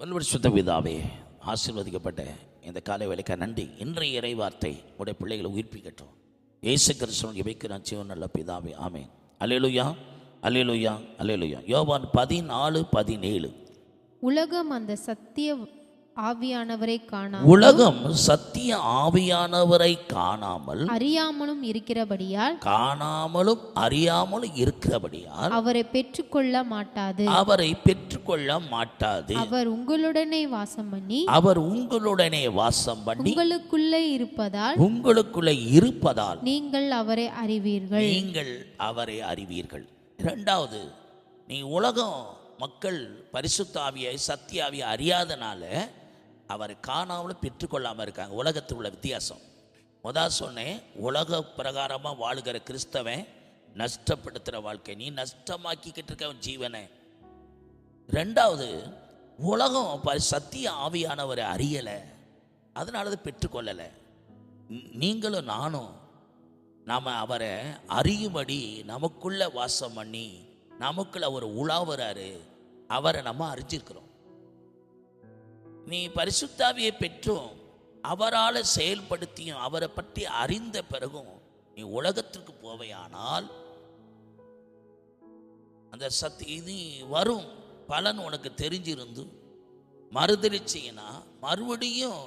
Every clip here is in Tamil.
வல்லுவர் சுத்த பிதாவே ஆசிர்வதிக்கப்பட்ட இந்த காலை வேலைக்கு நன்றி. இன்றைய இறைவார்த்தை உடைய பிள்ளைகளை உயிர்ப்பிக்கட்டும். இயேசு கிறிஸ்துவன் இவைக்கு ஜீவன் நல்ல பிதாவே ஆமேன். அல்லேலுயா அல்லேலுயா அல்லேலுயா. யோவான் பதினாலு பதினேழு. உலகம் அந்த சத்திய ஆவியானவரை காணா உலகம் சத்திய ஆவியானவரை காணாமல் அறியாமலும் இருக்கிறபடியால் காணாமலும் அறியாமலும் இருக்கிறபடியால் அவரை பெற்றுக்கொள்ள மாட்டாது. அவரை பெற்றுக்கொள்ள மாட்டாது. அவர் உங்களுடனே வாசம் பண்ணி அவர் உங்களுடனே வாசம் பண்ணி உங்களுக்குள்ளே இருப்பதால் உங்களுக்குள்ளே இருப்பதால் நீங்கள் அவரை அறிவீர்கள். நீங்கள் அவரை அறிவீர்கள். இரண்டாவது நீ உலகம் மக்கள் பரிசுத்தாவியை சத்தியாவியை அறியாதனால அவரை காணாமலும் பெற்றுக்கொள்ளாமல் இருக்காங்க. உலகத்தில் உள்ள வித்தியாசம். முதல் சொன்னேன் உலக பிரகாரமாக வாழுகிற கிறிஸ்தவன் நஷ்டப்படுத்துகிற வாழ்க்கை. நீ நஷ்டமாக்கிக்கிட்டு இருக்க உன் ஜீவனை. ரெண்டாவது உலகம் சத்திய ஆவியானவரை அறியலை. அதனால அதை பெற்றுக்கொள்ளலை. நீங்களும் நானும் நாம் அவரை அறியும்படி நமக்குள்ளே வாசம் பண்ணி நமக்குள்ள அவர் உலாவுறாரு. அவரை நம்ம அறிஞ்சிருக்கிறோம். நீ பரிசுத்தாவியை பெற்றும். அவரால் செயல்படுத்தியும் அவரை பற்றி அறிந்த பிறகும் நீ உலகத்திற்கு போவையானால் அந்த சத்து இது வரும். பலன் உனக்கு தெரிஞ்சிருந்து மறுதளிச்சிங்கன்னா மறுபடியும்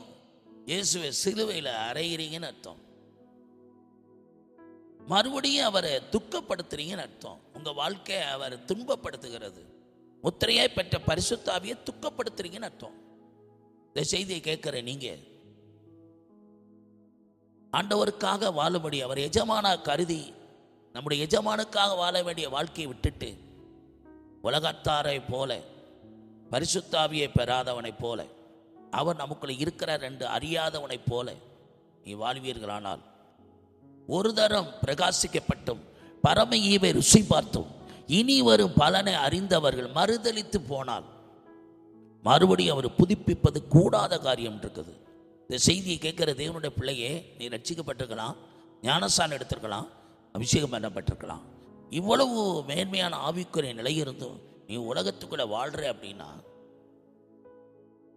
இயேசுவை சிலுவையில் அறையிறீங்கன்னு அர்த்தம். மறுபடியும் அவரை துக்கப்படுத்துறீங்கன்னு அர்த்தம். உங்கள் வாழ்க்கையை அவர் துன்பப்படுத்துகிறது. முத்திரையாய் பெற்ற பரிசுத்தாவியை துக்கப்படுத்துறீங்கன்னு அர்த்தம். இந்த செய்தியை கேட்குற நீங்க. ஆண்டவருக்காக வாழும்படி அவர் எஜமானா கருதி நம்முடைய எஜமானுக்காக வாழ வேண்டிய வாழ்க்கையை விட்டுட்டு உலகத்தாரை போல பரிசுத்தாவியை பெறாதவனைப் போல அவர் நமக்குள்ள இருக்கிற ரெண்டு அறியாதவனைப் போல நீ வாழ்வீர்களானால் ஒரு தரம் பிரகாசிக்கப்பட்டும் பரம ஈவை ருசி பார்த்தும் இனி வரும் பலனை அறிந்தவர்கள் மறுதளித்து போனால் மறுபடியும் அவர் புதுப்பிப்பது கூடாத காரியம் இருக்குது. இந்த செய்தியை கேட்குற தேவனுடைய பிள்ளையே நீ ரட்சிக்கப்பட்டிருக்கலாம் ஞானஸ்தானம் எடுத்திருக்கலாம் அபிஷேகம் பண்ணப்பட்டிருக்கலாம். இவ்வளவு மேன்மையான ஆவிக்குரிய நிலை இருந்தும் நீ உலகத்துக்குள்ளே வாழ்கிற அப்படின்னா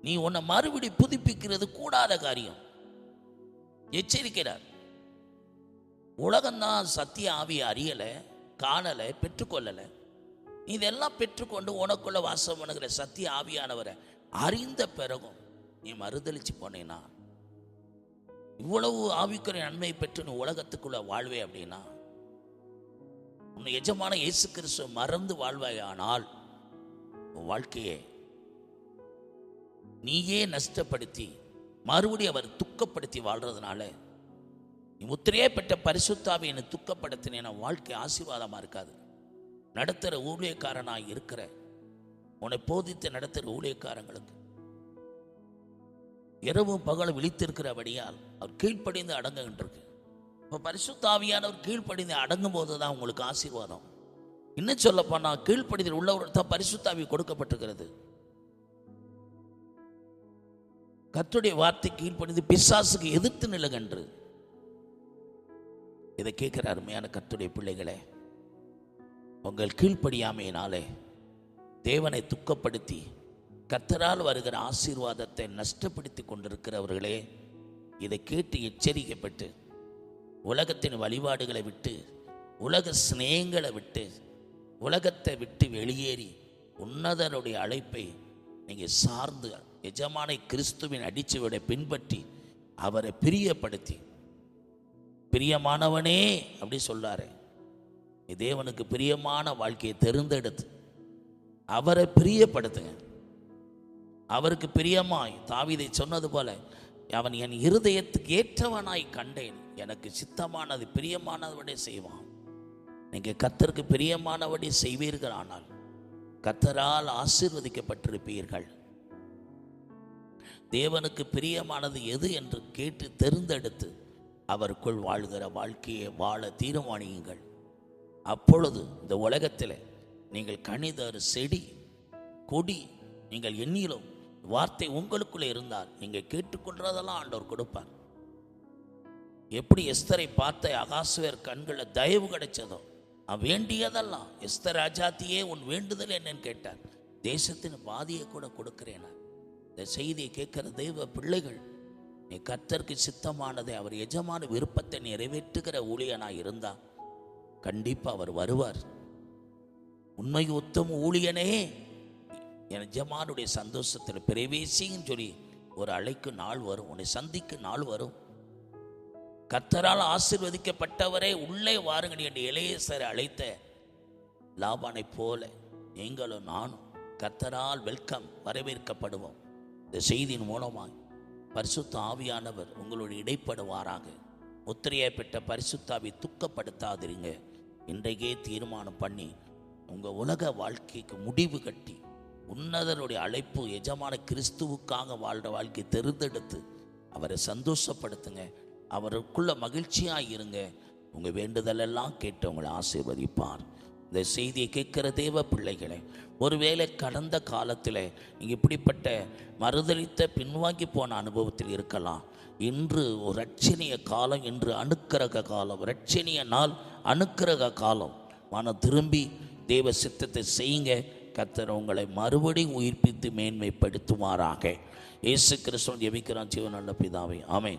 நீ உன்னை மறுபடி புதுப்பிக்கிறது கூடாத காரியம். எச்சரிக்கிறார். உலகம்தான் சத்திய ஆவியை அறியலை காணலை பெற்றுக்கொள்ளலை. இதெல்லாம் பெற்றுக்கொண்டு உனக்குள்ள வாசம் பண்ணுகிற சத்திய ஆவியானவரை அறிந்த பிறகும் நீ மறுதளிச்சு போனேன்னா இவ்வளவு ஆவிக்குரிய நன்மை பெற்று நீ உலகத்துக்குள்ள வாழ்வே அப்படின்னா? உன் எஜமான இயேசு கிறிஸ்துவ மறந்து வாழ்வாயானால் உன் வாழ்க்கையே நீயே நஷ்டப்படுத்தி மறுபடியும் அவர் துக்கப்படுத்தி வாழ்றதுனால நீ முத்திரையே பெற்ற பரிசுத்தாவை என்னை துக்கப்படுத்தினேன வாழ்க்கை ஆசீர்வாதமாக இருக்காது. நடத்துகிற ஊழியக்காரனாக இருக்கிற உன்னை போதித்து நடத்துகிற ஊழியக்காரங்களுக்கு இரவும் பகலும் விழித்திருக்கிறபடியால் அவர் கீழ்ப்படிந்து அடங்குகின்றிருக்கு. இப்போ பரிசுத்தாவியானவர் கீழ்ப்படிந்து அடங்கும் போது தான் உங்களுக்கு ஆசீர்வாதம். இன்னும் சொல்லப்போனால் கீழ்ப்படிதல் உள்ளவர்கள் தான் பரிசுத்தாவி கொடுக்கப்பட்டிருக்கிறது. கத்துடைய வார்த்தை கீழ்ப்படிந்து பிசாசுக்கு எதிர்த்து நிலகன்று இதை கேட்கிற அருமையான கத்துடைய பிள்ளைகளே உங்கள் கீழ்ப்படியாமையினாலே தேவனை துக்கப்படுத்தி கத்தரால் வருகிற ஆசீர்வாதத்தை நஷ்டப்படுத்தி கொண்டிருக்கிறவர்களே இதை கேட்டு எச்சரிக்கப்பட்டு உலகத்தின் வழிபாடுகளை விட்டு உலக சிநேகங்களை விட்டு உலகத்தை விட்டு வெளியேறி உன்னதனுடைய அழைப்பை நீங்கள் சார்ந்து எஜமானை கிறிஸ்துவின் அடிச்சுவிட பின்பற்றி அவரை பிரியப்படுத்தி. பிரியமானவனே அப்படி சொல்லாரு. தேவனுக்கு பிரியமான வாழ்க்கையை தெரிந்தெடுத்து அவரை பிரியப்படுத்துங்க. அவருக்கு பிரியமாய். தாவிதை சொன்னது போல அவன் என் இருதயத்துக்கு ஏற்றவனாய் கண்டேன். எனக்கு சித்தமானது பிரியமானவனே செய்வான். நீங்கள் கத்தருக்கு பிரியமானவனே செய்வீர்கள் ஆனால் கத்தரால் ஆசீர்வதிக்கப்பட்டிருப்பீர்கள். தேவனுக்கு பிரியமானது எது என்று கேட்டு தெரிந்தெடுத்து அவருக்குள் வாழ்கிற வாழ்க்கையை வாழ தீர்மானியுங்கள். அப்பொழுது இந்த உலகத்தில் நீங்கள் கணிதர் செடி கொடி நீங்கள் எண்ணிலும் வார்த்தை உங்களுக்குள்ளே இருந்தால் நீங்கள் கேட்டுக்கொண்டதெல்லாம் ஆண்டவர் கொடுப்பார். எப்படி எஸ்தரை பார்த்த அகாசுவேர் கண்களில் தயவு கிடைச்சதோ நான் வேண்டியதெல்லாம் எஸ்தர் ராஜாத்தியே உன் வேண்டுதல் என்னன்னு கேட்டார். தேசத்தின் பாதியை கூட கொடுக்கிறேனா? இந்த செய்தியை கேட்கிற தெய்வ பிள்ளைகள் நீ கர்த்தருக்கு சித்தமானதை அவர் எஜமான விருப்பத்தை நிறைவேற்றுகிற ஊழியனாக இருந்தால் கண்டிப்பா அவர் வருவார். உண்மை உத்தம ஊழியனே என் ஜமானுடைய சந்தோஷத்தில் பிரவேசின்னு சொல்லி ஒரு அழைக்கு நாள் வரும் உன்னை சந்திக்கு நாள் வரும். கத்தரால் ஆசிர்வதிக்கப்பட்டவரே உள்ளே வாருங்கள் என்று இளையசரை அழைத்த லாபானை போல நீங்களும் நானும் கத்தரால் வெல்கம் வரவேற்கப்படுவோம். இந்த செய்தியின் மூலமாய் பரிசுத்த ஆவியானவர் உங்களோடு இடைப்படுவாராக. முத்திரையை பெற்ற பரிசுத்தாவை துக்கப்படுத்தாதிருங்க. இன்றைக்கே தீர்மானம் பண்ணி உங்கள் உலக வாழ்க்கைக்கு முடிவு கட்டி உன்னதனுடைய அழைப்பு எஜமான கிறிஸ்துவுக்காக வாழ்கிற வாழ்க்கை தெரிந்தெடுத்து அவரை சந்தோஷப்படுத்துங்க. அவருக்குள்ள மகிழ்ச்சியாக இருங்க. உங்கள் வேண்டுதலெல்லாம் கேட்டு உங்களை ஆசீர்வதிப்பார். இந்த செய்தியை கேட்கிற தேவ பிள்ளைகளே ஒருவேளை கடந்த காலத்தில் நீங்கள் இப்படிப்பட்ட மறுதளித்த பின்வாங்கி போன அனுபவத்தில் இருக்கலாம். இன்று ஒரு ரட்சணிய காலம் இன்று அணுக்கிரக காலம். ரட்சணிய நாள் அனுக்கிரக காலம். மனம் திரும்பி தேவ சித்தத்தை செய்யுங்க. கத்தர் உங்களை மறுபடியும் உயிர்ப்பித்து மேன்மைப்படுத்துமாறாக. இயேசு கிறிஸ்துவன் ஜெபிக்கிறான் ஜீவன் நல்ல பிதாவை. ஆமேன்.